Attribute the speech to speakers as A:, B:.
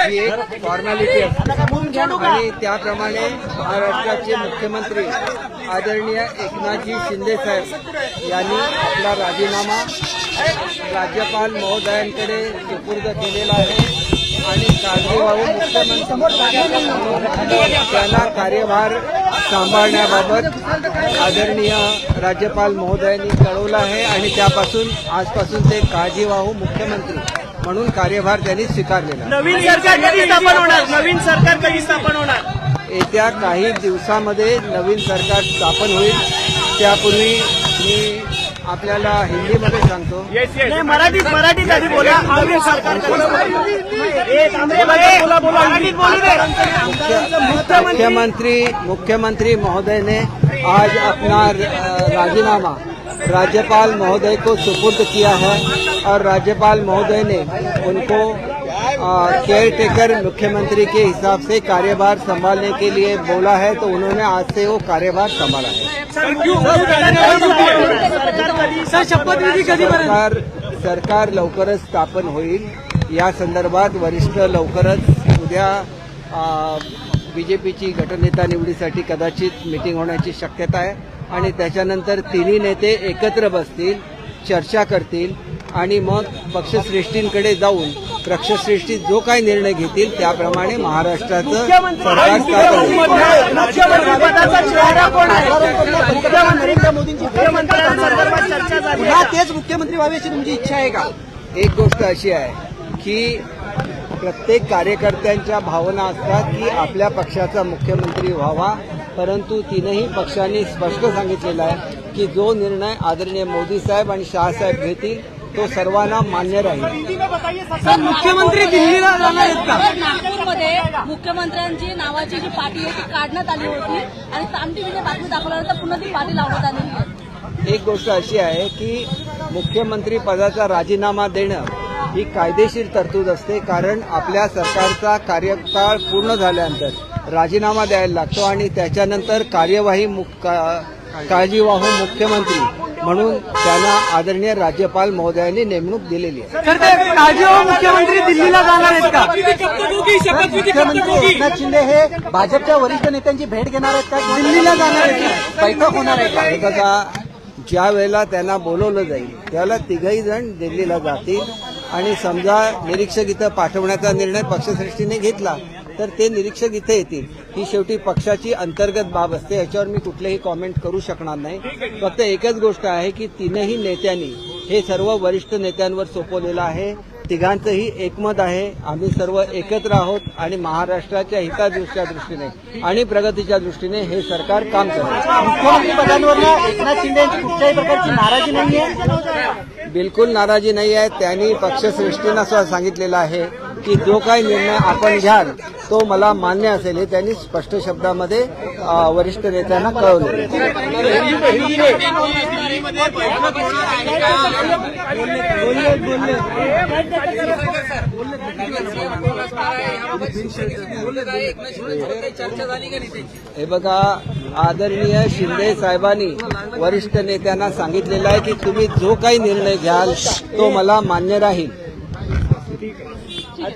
A: ही एक फॉर्मॅलिटी असते आणि त्याप्रमाणे महाराष्ट्राचे मुख्यमंत्री आदरणीय एकनाथजी शिंदे साहेब यांनी आपला राजीनामा राज्यपाल महोदयांकडे सुपूर्द केलेला आहे. आणि काळजीवाहू मुख्यमंत्री त्यांना कार्यभार सांभाळण्याबाबत आदरणीय राज्यपाल महोदयांनी कळवलं आहे आणि त्यापासून आजपासून ते काळजीवाहू मुख्यमंत्री म्हणून कार्यभार त्यांनी स्वीकारलेला.
B: नवीन सरकार कधी स्थापन होणार? नवीन सरकार कधी स्थापन होणार?
A: येत्या काही दिवसामध्ये नवीन सरकार स्थापन होईल. त्यापूर्वी मी आपल्याला हिंदीमध्ये सांगतो.
B: मराठीत मराठीत आधी बोला. सरकार
A: मुख्यमंत्री मुख्यमंत्री महोदय ने आज अपना राजीनामा। राज्यपाल महोदय को सुपुर्द किया है और राज्यपाल महोदय ने उनको केयर टेकर मुख्यमंत्री के हिसाब से कार्यभार संभालने के लिए बोला है तो उन्होंने आज से वो कार्यभार संभाला है।
B: सरकार
A: सरकार सरकार लवकरच स्थापन होईल. या संदर्भात वरिष्ठ लवकरच उद्या बीजेपीची गटनेता निवडीसाठी कदाचित मिटिंग होण्याची शक्यता आहे आणि त्याच्यानंतर तिन्ही नेते एकत्र बसतील चर्चा करतील आणि मग पक्षश्रेष्ठींकडे जाऊन पक्षश्रेष्ठी जो काही निर्णय घेतील त्याप्रमाणे महाराष्ट्राचं सरकार स्थापन होईल.
B: मुख्यमंत्री पदाचा चेहरा कोण आहे? मुख्यमंत्री मुख्यमंत्र्यांसंदर्भात चर्चा झाली आहे. का?
C: तेच मुख्यमंत्री व्हावी अशी तुमची इच्छा आहे का?
A: एक गोष्ट अशी आहे की प्रत्येक कार्यकर्त्यांच्या भावना असतात की आपल्या पक्षाचा मुख्यमंत्री व्हावा. परंतु तीनही पक्षांनी स्पष्ट सांगितलेलं आहे की जो निर्णय आदरणीय मोदी साहेब आणि शहासाहेब घेतील तो सर्वांना मान्य राहील.
C: सर मुख्यमंत्री दिल्लीला जाणार आहेत का?
D: नागपूरमध्ये मुख्यमंत्र्यांची नावाची जी पाटी आहे ती काढण्यात आली होती आणि साम टीव्हीने बातमी दाखवल्यानंतर पुन्हा ती पाटी लावण्यात आहे.
A: एक गोष्ट अशी आहे की मुख्यमंत्री पदाचा राजीनामा देणं ही कायदेशीर तरतूद असते कारण आपल्या सरकारचा कार्यकाळ पूर्ण झाल्यानंतर राजीनामा द्यायला लागतो आणि त्याच्यानंतर कार्यवाही का- काळजीवाहू मुख्यमंत्री म्हणून त्यांना आदरणीय राज्यपाल महोदयांनी नेमणूक दिलेली आहे.
C: मुख्यमंत्री दिल्लीला जाणार आहेत शिंदे हे भाजपच्या वरिष्ठ नेत्यांची भेट घेणार आहेत का? दिल्लीला जाणार आहेत का? बैठक होणार आहे का?
A: हे ज्या वेळेला त्यांना बोलवलं जाईल त्यावेळेला तिघही जण दिल्लीला जातील. आणि समजा निरीक्षक इथं पाठवण्याचा निर्णय पक्षश्रेष्ठीने घेतला तर ते निरीक्षक इथे येतील. ही शेवटी पक्षाची अंतर्गत बाब असते याच्यावर मी कुठलेही कॉमेंट करू शकणार नाही. फक्त एकच गोष्ट आहे की तीनही नेत्यांनी हे सर्व वरिष्ठ नेत्यांवर सोपवलेलं आहे. तिघांचंही एकमत आहे. आम्ही सर्व एकत्र आहोत आणि महाराष्ट्राच्या हितादृष्ट्या दृष्टीने आणि प्रगतीच्या दृष्टीने हे सरकार काम करत
C: मुख्यमंत्री पदांवर एकनाथ शिंदे यांची कुठल्याही प्रकारची नाराजी नाहीये.
A: बिलकुल नाराजी नाही आहे त्यांनी पक्षश्रेष्ठींना सांगितलेलं आहे. की जो काही निर्णय आपण घ्याल तो मला मान्य असेल हे त्यांनी स्पष्ट शब्दामध्ये वरिष्ठ नेत्यांना कळवले. हे बघा आदरणीय शिंदे साहेबांनी वरिष्ठ नेत्यांना सांगितलेलं आहे की तुम्ही जो काही निर्णय घ्याल तो मला मान्य राहील.